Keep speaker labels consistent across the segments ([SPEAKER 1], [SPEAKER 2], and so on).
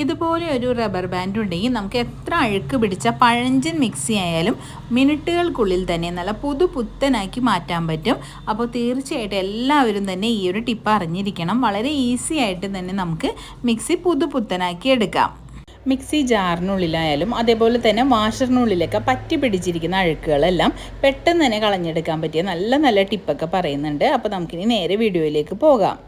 [SPEAKER 1] ഇതുപോലെ ഒരു rubber band ഉണ്ടെങ്കിൽ നമുക്ക് എത്ര അഴുക്ക് പിടിച്ച പഴഞ്ചൻ മിക്സി ആയാലും മിനിറ്റുകൾക്കുള്ളിൽ തന്നെ നല്ല പുതു പുത്തനാക്കി മാറ്റാൻ പറ്റും. അപ്പോൾ തീർച്ചയായിട്ടും എല്ലാവരും തന്നെ ഈ ഒരു ടിപ്പ് അറിഞ്ഞിരിക്കണം. വളരെ ഈസി ആയിട്ട് തന്നെ നമുക്ക് മിക്സി പുതു പുത്തനാക്കി എടുക്കാം. മിക്സി ജാറിനുള്ളിലായാലും അതേപോലെ തന്നെ വാഷറിനുള്ളിലൊക്കെ പറ്റി പിടിച്ചിരിക്കുന്ന അഴുക്കുകളെല്ലാം പെട്ടെന്ന് തന്നെ കളഞ്ഞെടുക്കാൻ പറ്റിയ നല്ല നല്ല ടിപ്പൊക്കെ പറയുന്നുണ്ട്. അപ്പോൾ നമുക്കിനി നേരെ വീഡിയോയിലേക്ക് പോകാം.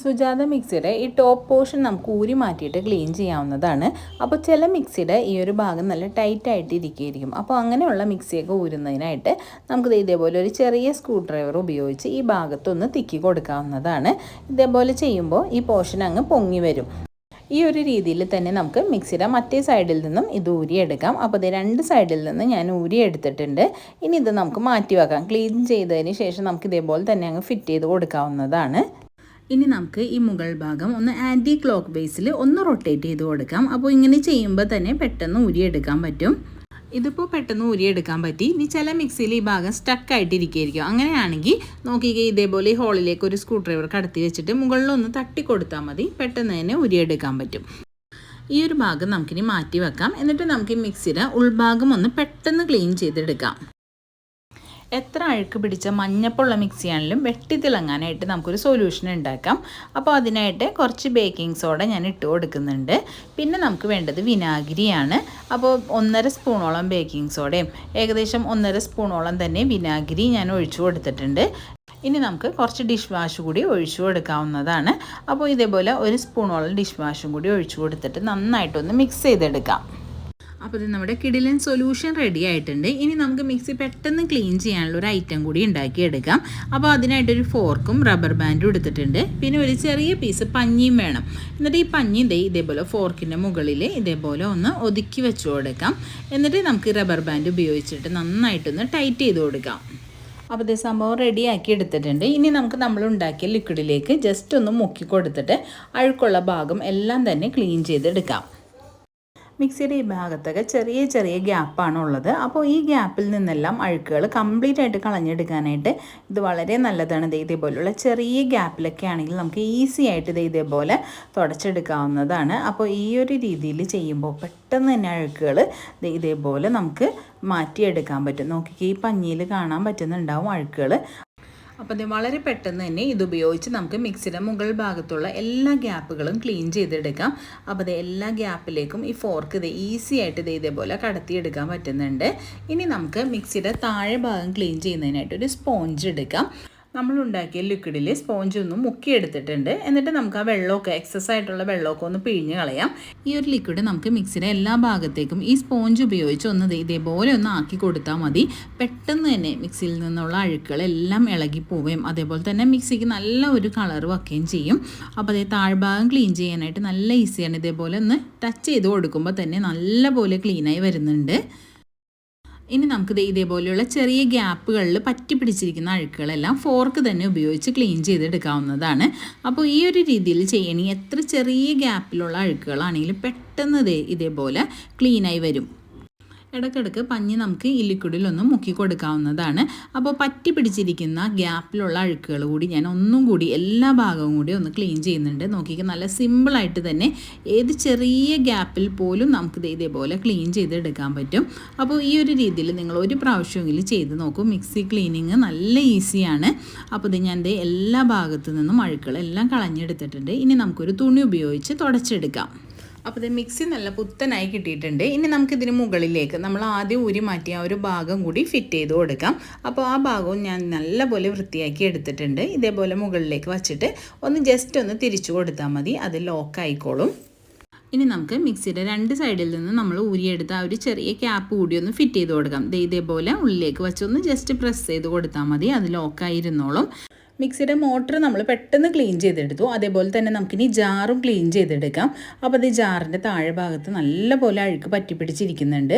[SPEAKER 1] സുജാത മിക്സിയുടെ ഈ ടോപ്പ് പോർഷൻ നമുക്ക് ഊരി മാറ്റിയിട്ട് ക്ലീൻ ചെയ്യാവുന്നതാണ്. അപ്പോൾ ചില മിക്സിയുടെ ഈ ഒരു ഭാഗം നല്ല ടൈറ്റ് ആയിട്ട് ഇരിക്കുകയായിരിക്കും. അപ്പോൾ അങ്ങനെയുള്ള മിക്സിയൊക്കെ ഊരുന്നതിനായിട്ട് നമുക്ക് ഇതേപോലെ ഒരു ചെറിയ സ്ക്രൂ ഡ്രൈവർ ഉപയോഗിച്ച് ഈ ഭാഗത്തൊന്ന് തിക്കി കൊടുക്കാവുന്നതാണ്. ഇതേപോലെ ചെയ്യുമ്പോൾ ഈ പോർഷൻ അങ്ങ് പൊങ്ങി വരും. ഈ ഒരു രീതിയിൽ തന്നെ നമുക്ക് മിക്സിയുടെ മറ്റേ സൈഡിൽ നിന്നും ഇത് ഊരിയെടുക്കാം. അപ്പോൾ ഇത് രണ്ട് സൈഡിൽ നിന്ന് ഞാൻ ഊരിയെടുത്തിട്ടുണ്ട് ഇനി ഇത് നമുക്ക് മാറ്റി വെക്കാം. ക്ലീൻ ചെയ്തതിന് ശേഷം നമുക്ക് ഇതേപോലെ തന്നെ അങ്ങ് ഫിറ്റ് ചെയ്ത് കൊടുക്കാവുന്നതാണ്. ഇനി നമുക്ക് ഈ മുകൾ ഭാഗം ഒന്ന് ആന്റി ക്ലോക്ക് ബേസിൽ ഒന്ന് റൊട്ടേറ്റ് ചെയ്ത് കൊടുക്കാം. അപ്പോൾ ഇങ്ങനെ ചെയ്യുമ്പോൾ തന്നെ പെട്ടെന്ന് ഊരിയെടുക്കാൻ പറ്റും. ഇതിപ്പോൾ പെട്ടെന്ന് ഊരിയെടുക്കാൻ പറ്റി. ഇനി ചില മിക്സിയിൽ ഈ ഭാഗം സ്റ്റക്ക് ആയിട്ടിരിക്കുകയായിരിക്കും. അങ്ങനെയാണെങ്കിൽ നോക്കിക്കേ ഇതേപോലെ ഈ ഹോളിലേക്ക് ഒരു സ്ക്രൂ ഡ്രൈവർ കടത്തി വെച്ചിട്ട് മുകളിലൊന്ന് തട്ടി കൊടുത്താൽ മതി. പെട്ടെന്ന് തന്നെ ഊരിയെടുക്കാൻ പറ്റും. ഈ ഒരു ഭാഗം നമുക്കിനി മാറ്റി വെക്കാം. എന്നിട്ട് നമുക്ക് ഈ മിക്സിയുടെ ഉൾഭാഗം ഒന്ന് പെട്ടെന്ന് ക്ലീൻ ചെയ്തെടുക്കാം. എത്ര അഴുക്ക് പിടിച്ച മഞ്ഞപ്പുള്ള മിക്സിയാണെങ്കിലും വെട്ടി തിളങ്ങാനായിട്ട് നമുക്കൊരു സൊല്യൂഷൻ ഉണ്ടാക്കാം. അപ്പോൾ അതിനായിട്ട് കുറച്ച് ബേക്കിംഗ് സോഡ ഞാൻ ഇട്ട് കൊടുക്കുന്നുണ്ട്. പിന്നെ നമുക്ക് വേണ്ടത് വിനാഗിരിയാണ്. അപ്പോൾ ഒന്നര സ്പൂണോളം ബേക്കിംഗ് സോഡയും ഏകദേശം ഒന്നര സ്പൂണോളം തന്നെ വിനാഗിരി ഞാൻ ഒഴിച്ചു കൊടുത്തിട്ടുണ്ട്. ഇനി നമുക്ക് കുറച്ച് ഡിഷ് വാഷ് കൂടി ഒഴിച്ചു കൊടുക്കാവുന്നതാണ്. അപ്പോൾ ഇതേപോലെ ഒരു സ്പൂണോളം ഡിഷ് വാഷും കൂടി ഒഴിച്ചു കൊടുത്തിട്ട് നന്നായിട്ടൊന്ന് മിക്സ് ചെയ്തെടുക്കാം. അപ്പോൾ ഇത് നമ്മുടെ കിടിലൻ സൊല്യൂഷൻ റെഡി ആയിട്ടുണ്ട്. ഇനി നമുക്ക് മിക്സി പെട്ടെന്ന് ക്ലീൻ ചെയ്യാനുള്ള ഒരു ഐറ്റം കൂടി ഉണ്ടാക്കിയെടുക്കാം. അപ്പോൾ അതിനായിട്ടൊരു ഫോർക്കും റബ്ബർ ബാൻഡും എടുത്തിട്ടുണ്ട്. പിന്നെ ഒരു ചെറിയ പീസ് പഞ്ഞിയും വേണം. എന്നിട്ട് ഈ പഞ്ഞി ഇതേ ഇതേപോലെ ഫോർക്കിന്റെ മുകളിൽ ഇതേപോലെ ഒന്ന് ഒതുക്കി വെച്ച് കൊടുക്കാം. എന്നിട്ട് നമുക്ക് റബ്ബർ ബാൻഡ് ഉപയോഗിച്ചിട്ട് നന്നായിട്ടൊന്ന് ടൈറ്റ് ചെയ്ത് കൊടുക്കാം. അപ്പോൾ ഇതേ സംഭവം റെഡിയാക്കി എടുത്തിട്ടുണ്ട്. ഇനി നമുക്ക് നമ്മൾ ഉണ്ടാക്കിയ ലിക്വിഡിലേക്ക് ജസ്റ്റ് ഒന്ന് മുക്കി കൊടുത്തിട്ട് അഴുക്കുള്ള ഭാഗം എല്ലാം തന്നെ ക്ലീൻ ചെയ്തെടുക്കാം. മിക്സിയുടെ ഈ ഭാഗത്തൊക്കെ ചെറിയ ചെറിയ ഗ്യാപ്പാണ് ഉള്ളത് അപ്പോൾ ഈ ഗ്യാപ്പിൽ നിന്നെല്ലാം അഴുക്കുകൾ കംപ്ലീറ്റ് ആയിട്ട് കളഞ്ഞെടുക്കാനായിട്ട് ഇത് വളരെ നല്ലതാണ്. ഇത് ഇതേപോലുള്ള ചെറിയ ഗ്യാപ്പിലൊക്കെ ആണെങ്കിൽ നമുക്ക് ഈസി ആയിട്ട് ഇത് ഇതേപോലെ തുടച്ചെടുക്കാവുന്നതാണ്. അപ്പോൾ ഈ ഒരു രീതിയിൽ ചെയ്യുമ്പോൾ പെട്ടെന്ന് തന്നെ അഴുക്കുകൾ ഇതേപോലെ നമുക്ക് മാറ്റിയെടുക്കാൻ പറ്റും. നോക്കിക്കേ ഈ പഞ്ഞിയിൽ കാണാൻ പറ്റുന്നുണ്ടാവും അഴുക്കുകൾ. അപ്പോൾ ഇത് വളരെ പെട്ടെന്ന് തന്നെ ഇത് ഉപയോഗിച്ച് നമുക്ക് മിക്സിയുടെ മുകൾ ഭാഗത്തുള്ള എല്ലാ ഗ്യാപ്പുകളും ക്ലീൻ ചെയ്തെടുക്കാം. അപ്പോൾ എല്ലാ ഗ്യാപ്പിലേക്കും ഈ ഫോർക്ക് ഇത് ഈസി ആയിട്ട് ഇത് ഇതേപോലെ കടത്തിയെടുക്കാൻ പറ്റുന്നുണ്ട്. ഇനി നമുക്ക് മിക്സിയുടെ താഴെ ഭാഗം ക്ലീൻ ചെയ്യുന്നതിനായിട്ട് ഒരു സ്പോഞ്ച് എടുക്കാം. നമ്മൾ ഉണ്ടാക്കിയ ലിക്വിഡിൽ സ്പോഞ്ച് ഒന്ന് മുക്കിയെടുത്തിട്ടുണ്ട്. എന്നിട്ട് നമുക്ക് ആ വെള്ളമൊക്കെ എക്സസ് ആയിട്ടുള്ള വെള്ളമൊക്കെ ഒന്ന് പിഴിഞ്ഞ് കളയാം. ഈ ഒരു ലിക്വിഡ് നമുക്ക് മിക്സിയുടെ എല്ലാ ഭാഗത്തേക്കും ഈ സ്പോഞ്ച് ഉപയോഗിച്ച് ഒന്ന് ഇതേപോലെ ഒന്ന് ആക്കി കൊടുത്താൽ മതി. പെട്ടെന്ന് തന്നെ മിക്സിയിൽ നിന്നുള്ള അഴുക്കുകളെല്ലാം ഇളകി പോവുകയും അതേപോലെ തന്നെ മിക്സിക്ക് നല്ല ഒരു കളർ വയ്ക്കുകയും ചെയ്യും. അപ്പോൾ അതേ താഴ്ഭാഗം ക്ലീൻ ചെയ്യാനായിട്ട് നല്ല ഈസിയാണ് ഇതേപോലെ ഒന്ന് ടച്ച് ചെയ്ത് കൊടുക്കുമ്പോൾ തന്നെ നല്ലപോലെ ക്ലീനായി വരുന്നുണ്ട്. ഇനി നമുക്ക് ദേ ഇതേപോലെയുള്ള ചെറിയ ഗ്യാപ്പുകളിൽ പറ്റി പിടിച്ചിരിക്കുന്ന അഴുക്കുകളെല്ലാം ഫോർക്ക് തന്നെ ഉപയോഗിച്ച് ക്ലീൻ ചെയ്തെടുക്കാവുന്നതാണ്. അപ്പോൾ ഈ ഒരു രീതിയിൽ ചെയ്യണമെങ്കിൽ എത്ര ചെറിയ ഗ്യാപ്പിലുള്ള അഴുക്കുകളാണെങ്കിലും പെട്ടെന്ന് ഇതേപോലെ ക്ലീനായി വരും. ഇടയ്ക്കിടയ്ക്ക് പഞ്ഞി നമുക്ക് ഈ ലിക്വിഡിലൊന്ന് മുക്കി കൊടുക്കാവുന്നതാണ്. അപ്പോൾ പറ്റി പിടിച്ചിരിക്കുന്ന ഗ്യാപ്പിലുള്ള അഴുക്കുകൾ കൂടി ഞാൻ ഒന്നും കൂടി എല്ലാ ഭാഗവും കൂടി ഒന്ന് ക്ലീൻ ചെയ്യുന്നുണ്ട്. നോക്കിയിട്ട് നല്ല സിമ്പിളായിട്ട് തന്നെ ഏത് ചെറിയ ഗ്യാപ്പിൽ പോലും നമുക്ക് ഇതേപോലെ ക്ലീൻ ചെയ്തെടുക്കാൻ പറ്റും. അപ്പോൾ ഈ ഒരു രീതിയിൽ നിങ്ങൾ ഒരു പ്രാവശ്യമെങ്കിലും ചെയ്ത് നോക്കും. മിക്സി ക്ലീനിങ് നല്ല ഈസിയാണ്. അപ്പോൾ ഇത് ഞാൻ എല്ലാ ഭാഗത്തു നിന്നും അഴുക്കുകളെല്ലാം കളഞ്ഞെടുത്തിട്ടുണ്ട്. ഇനി നമുക്കൊരു തുണി ഉപയോഗിച്ച് തുടച്ചെടുക്കാം. അപ്പോൾ ഇത് മിക്സി നല്ല പുത്തനായി കിട്ടിയിട്ടുണ്ട്. ഇനി നമുക്കിതിന് മുകളിലേക്ക് നമ്മൾ ആദ്യം ഊരി മാറ്റി ആ ഒരു ഭാഗം കൂടി ഫിറ്റ് ചെയ്ത് കൊടുക്കാം. അപ്പോൾ ആ ഭാഗവും ഞാൻ നല്ലപോലെ വൃത്തിയാക്കി എടുത്തിട്ടുണ്ട്. ഇതേപോലെ മുകളിലേക്ക് വച്ചിട്ട് ഒന്ന് ജസ്റ്റ് ഒന്ന് തിരിച്ചു കൊടുത്താൽ മതി. അത് ലോക്ക് ആയിക്കോളും. ഇനി നമുക്ക് മിക്സിയുടെ രണ്ട് സൈഡിൽ നിന്ന് നമ്മൾ ഊരിയെടുത്ത ആ ഒരു ചെറിയ ക്യാപ്പ് കൂടി ഒന്ന് ഫിറ്റ് ചെയ്ത് കൊടുക്കാം. ഇതേപോലെ ഉള്ളിലേക്ക് വെച്ചൊന്ന് ജസ്റ്റ് പ്രസ് ചെയ്ത് കൊടുത്താൽ മതി. അത് ലോക്കായിരുന്നോളും മിക്സിയുടെ മോട്ടർ നമ്മൾ പെട്ടെന്ന് ക്ലീൻ ചെയ്തെടുത്തു. അതേപോലെ തന്നെ നമുക്കിനി ജാറും ക്ലീൻ ചെയ്തെടുക്കാം. അപ്പോൾ അത് ജാറിന്റെ താഴെ ഭാഗത്ത് നല്ലപോലെ അഴുക്ക് പറ്റി പിടിച്ചിരിക്കുന്നുണ്ട്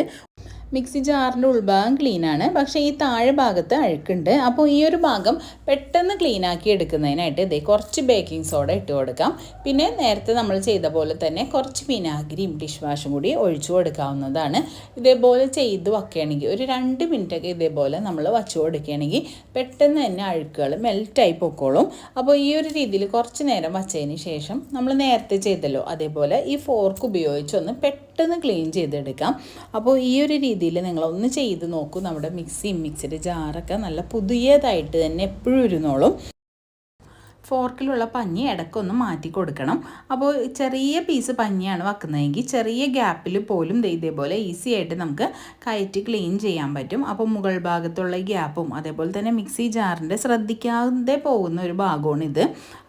[SPEAKER 1] മിക്സി ജാറിന്റെ ഉൾഭാഗം ക്ലീനാണ് പക്ഷേ ഈ താഴെ ഭാഗത്ത് അഴുക്കുണ്ട്. അപ്പോൾ ഈ ഒരു ഭാഗം പെട്ടെന്ന് ക്ലീൻ ആക്കി എടുക്കുന്നതിനായിട്ട് ഇതേ കുറച്ച് ബേക്കിംഗ് സോഡ ഇട്ട് കൊടുക്കാം. പിന്നെ നേരത്തെ നമ്മൾ ചെയ്ത പോലെ തന്നെ കുറച്ച് വിനാഗിരിയും ഡിഷ് വാഷും കൂടി ഒഴിച്ചു കൊടുക്കാവുന്നതാണ്. ഇതേപോലെ ചെയ്ത് വയ്ക്കുകയാണെങ്കിൽ ഒരു രണ്ട് മിനിറ്റൊക്കെ ഇതേപോലെ നമ്മൾ വച്ചു കൊടുക്കുകയാണെങ്കിൽ പെട്ടെന്ന് തന്നെ അഴുക്കുകൾ മെൽറ്റായി പൊക്കോളും. അപ്പോൾ ഈ ഒരു രീതിയിൽ കുറച്ച് നേരം വച്ചതിന് ശേഷം നമ്മൾ നേരത്തെ ചെയ്തല്ലോ അതേപോലെ ഈ ഫോർക്ക് ഉപയോഗിച്ചൊന്ന് പെട്ടെന്ന് ക്ലീൻ ചെയ്തെടുക്കാം. അപ്പോൾ ഈ ഒരു രീതിയിൽ നിങ്ങളൊന്ന് ചെയ്ത് നോക്കൂ. നമ്മുടെ മിക്സിയും മിക്സിയുടെ ജാറൊക്കെ നല്ല പുതിയതായിട്ട് തന്നെ എപ്പോഴും ഇരുന്നോളും. ഫോർക്കിലുള്ള പഞ്ഞി ഇടയ്ക്കൊന്ന് മാറ്റി കൊടുക്കണം. അപ്പോൾ ചെറിയ പീസ് പഞ്ഞിയാണ് വെക്കുന്നതെങ്കിൽ ചെറിയ ഗ്യാപ്പിൽ പോലും ഇതേപോലെ ഈസി ആയിട്ട് നമുക്ക് കയറ്റി ക്ലീൻ ചെയ്യാൻ പറ്റും. അപ്പോൾ മുകൾ ഭാഗത്തുള്ള ഗ്യാപ്പും അതേപോലെ തന്നെ മിക്സി ജാറിന്റെ ശ്രദ്ധിക്കാതെ പോകുന്ന ഒരു ഭാഗമാണ് ഇത്.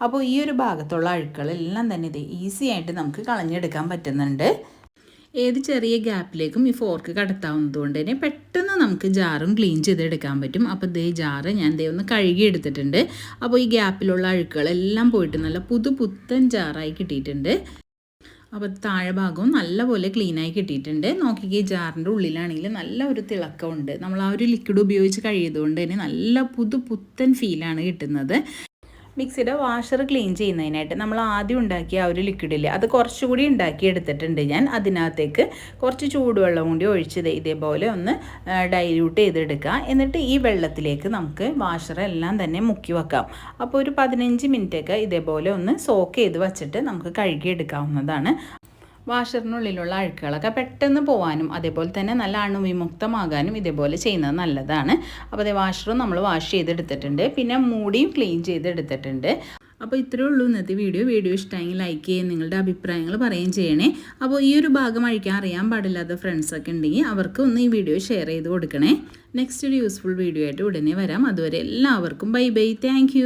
[SPEAKER 1] അപ്പോൾ ഈ ഒരു ഭാഗത്തുള്ള അഴുക്കുകളെല്ലാം തന്നെ ഇത് ഈസി ആയിട്ട് നമുക്ക് കളഞ്ഞെടുക്കാൻ പറ്റുന്നുണ്ട്. ഏത് ചെറിയ ഗ്യാപ്പിലേക്കും ഈ ഫോർക്ക് കടത്താവുന്നതുകൊണ്ട് തന്നെ പെട്ടെന്ന് നമുക്ക് ജാറും ക്ലീൻ ചെയ്തെടുക്കാൻ പറ്റും. അപ്പോൾ ദേ ജാറ് ഞാൻ ദേ ഒന്ന് കഴുകി എടുത്തിട്ടുണ്ട് അപ്പോൾ ഈ ഗ്യാപ്പിലുള്ള അഴുക്കുകളെല്ലാം പോയിട്ട് നല്ല പുതു പുത്തൻ ജാറായി കിട്ടിയിട്ടുണ്ട്. അപ്പോൾ താഴെ ഭാഗവും നല്ലപോലെ ക്ലീനായി കിട്ടിയിട്ടുണ്ട്. നോക്കിക്കേ ജാറിന്റെ ഉള്ളിലാണെങ്കിൽ നല്ല ഒരു തിളക്കമുണ്ട്. നമ്മൾ ആ ഒരു ലിക്വിഡ് ഉപയോഗിച്ച് കഴിയതുകൊണ്ട് തന്നെ നല്ല പുതു പുത്തൻ ഫീലാണ് കിട്ടുന്നത്. മിക്സിയുടെ വാഷർ ക്ലീൻ ചെയ്യുന്നതിനായിട്ട് നമ്മൾ ആദ്യം ഉണ്ടാക്കിയ ആ ഒരു ലിക്വിഡില്ലേ അത് കുറച്ചുകൂടി ഉണ്ടാക്കി എടുത്തിട്ടുണ്ട് ഞാൻ. അതിനകത്തേക്ക് കുറച്ച് ചൂടുവെള്ളം കൂടി ഒഴിച്ച് ഇതേപോലെ ഒന്ന് ഡൈല്യൂട്ട് ചെയ്തെടുക്കുക. എന്നിട്ട് ഈ വെള്ളത്തിലേക്ക് നമുക്ക് വാഷർ എല്ലാം തന്നെ മുക്കി വെക്കാം. അപ്പോൾ ഒരു പതിനഞ്ച് മിനിറ്റൊക്കെ ഇതേപോലെ ഒന്ന് സോക്ക് ചെയ്ത് വച്ചിട്ട് നമുക്ക് കഴുകിയെടുക്കാവുന്നതാണ്. വാഷറിനുള്ളിലുള്ള അഴുക്കുകളൊക്കെ പെട്ടെന്ന് പോകാനും അതേപോലെ തന്നെ നല്ല അണുവിമുക്തമാകാനും ഇതേപോലെ ചെയ്യുന്നത് നല്ലതാണ്. അപ്പോൾ അതേ വാഷറും നമ്മൾ വാഷ് ചെയ്തെടുത്തിട്ടുണ്ട്. പിന്നെ മൂടിയും ക്ലീൻ ചെയ്തെടുത്തിട്ടുണ്ട്. അപ്പോൾ ഇത്രയേ ഉള്ളൂ ഇന്നത്തെ വീഡിയോ. വീഡിയോ ഇഷ്ടമെങ്കിൽ ലൈക്ക് ചെയ്യുക നിങ്ങളുടെ അഭിപ്രായങ്ങൾ പറയുകയും ചെയ്യണേ. അപ്പോൾ ഈ ഒരു ഭാഗം അഴിക്കാൻ അറിയാൻ പാടില്ലാത്ത ഫ്രണ്ട്സൊക്കെ ഉണ്ടെങ്കിൽ അവർക്ക് ഒന്ന് ഈ വീഡിയോ ഷെയർ ചെയ്ത് കൊടുക്കണേ. നെക്സ്റ്റ് ഒരു യൂസ്ഫുൾ വീഡിയോ ആയിട്ട് ഉടനെ വരാം. അതുവരെ എല്ലാവർക്കും ബൈ ബൈ താങ്ക്